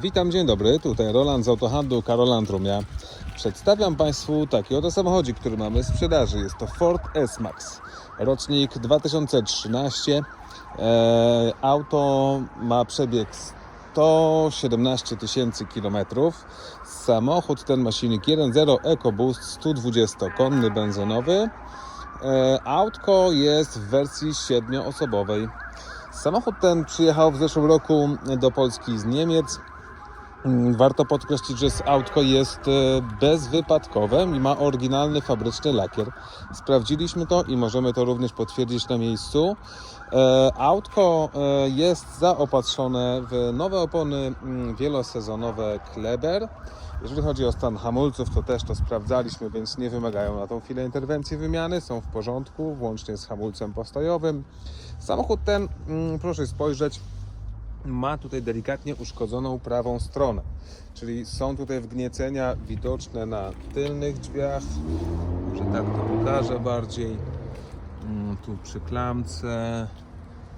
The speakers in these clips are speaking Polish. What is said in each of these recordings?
Witam, dzień dobry. Tutaj Roland z autohandlu Karoland Rumia. Przedstawiam Państwu taki oto samochodzik, który mamy w sprzedaży. Jest to Ford S-Max, rocznik 2013. E, auto ma przebieg 117 tysięcy kilometrów. Samochód ten ma silnik 1.0 EcoBoost 120-konny benzynowy. E, autko jest w wersji 7-osobowej. Samochód ten przyjechał w zeszłym roku do Polski z Niemiec. Mm, Warto podkreślić, że autko jest e, bezwypadkowe i ma oryginalny fabryczny lakier. Sprawdziliśmy to i możemy to również potwierdzić na miejscu. E, Autko e, jest zaopatrzone w nowe opony mm, wielosezonowe Kleber. Jeżeli chodzi o stan hamulców, to też to sprawdzaliśmy, więc nie wymagają na tą chwilę interwencji wymiany. Są w porządku, włącznie z hamulcem postojowym. Samochód ten, mm, proszę spojrzeć, ma tutaj delikatnie uszkodzoną prawą stronę. Czyli są tutaj wgniecenia widoczne na tylnych drzwiach. Może tak to pokażę bardziej. Mm, Tu przy klamce,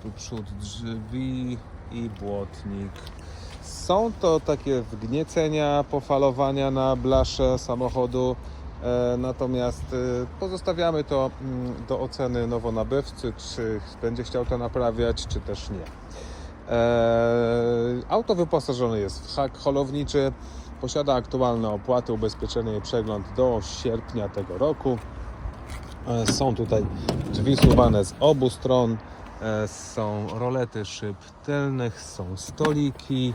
tu przód drzwi i błotnik. Są to takie wgniecenia, pofalowania na blasze samochodu. E, Natomiast e, pozostawiamy to mm, do oceny nowonabywcy, czy będzie chciał to naprawiać, czy też nie. E, Auto wyposażone jest w hak holowniczy, posiada aktualne opłaty, ubezpieczenie i przegląd do sierpnia tego roku. E, Są tutaj drzwi suwane z obu stron, e, są rolety szyb tylnych, są stoliki.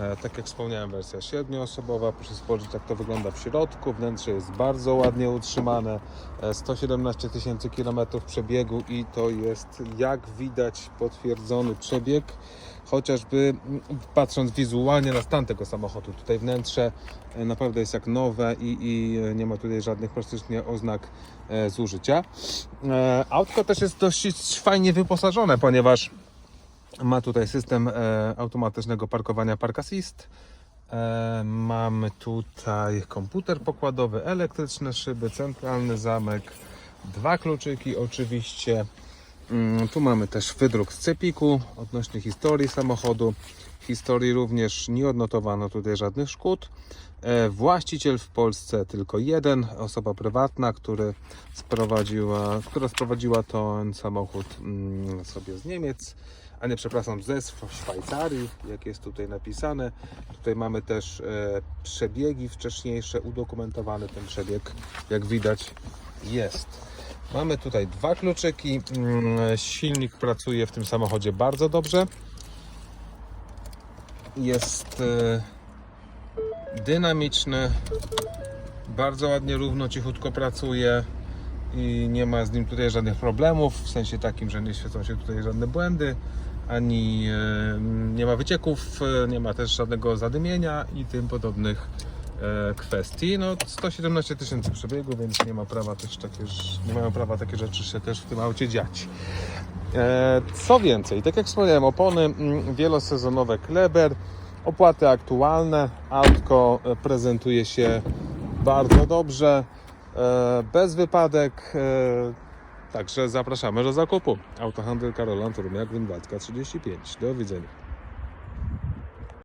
E, Tak jak wspomniałem, wersja siedmioosobowa. Proszę spojrzeć, jak to wygląda w środku. Wnętrze jest bardzo ładnie utrzymane. E, 117 tysięcy kilometrów przebiegu i to jest, jak widać, potwierdzony przebieg. Chociażby mm, patrząc wizualnie na stan tego samochodu, tutaj wnętrze e, naprawdę jest jak nowe i, i e, nie ma tutaj żadnych praktycznie oznak e, zużycia. E, Autko też jest dość fajnie wyposażone, ponieważ ma tutaj system e, automatycznego parkowania Park Assist. E, mamy tutaj komputer pokładowy, elektryczne szyby, centralny zamek, dwa kluczyki oczywiście. Mm, Tu mamy też wydruk z cepiku odnośnie historii samochodu. W historii również nie odnotowano tutaj żadnych szkód. E, Właściciel w Polsce tylko jeden, osoba prywatna, który sprowadziła, która sprowadziła ten samochód mm, sobie z Niemiec, a nie przepraszam, ze Szwajcarii, jak jest tutaj napisane. Tutaj mamy też e, przebiegi wcześniejsze, udokumentowany ten przebieg, jak widać jest. Mamy tutaj dwa kluczyki. Mm, Silnik pracuje w tym samochodzie bardzo dobrze. Jest e, dynamiczny, bardzo ładnie, równo, cichutko pracuje i nie ma z nim tutaj żadnych problemów, w sensie takim, że nie świecą się tutaj żadne błędy, ani e, nie ma wycieków, e, nie ma też żadnego zadymienia i tym podobnych kwestii. No 117 tysięcy przebiegu, więc nie ma prawa też takie, nie mają prawa takie rzeczy się też w tym aucie dziać. E, Co więcej, tak jak wspomniałem, opony mm, wielosezonowe Kleber, opłaty aktualne, autko e, prezentuje się bardzo dobrze, e, bez wypadek, e, także zapraszamy do zakupu. Autohandel Karolan Turmiak Grunwaldzka 35. Do widzenia.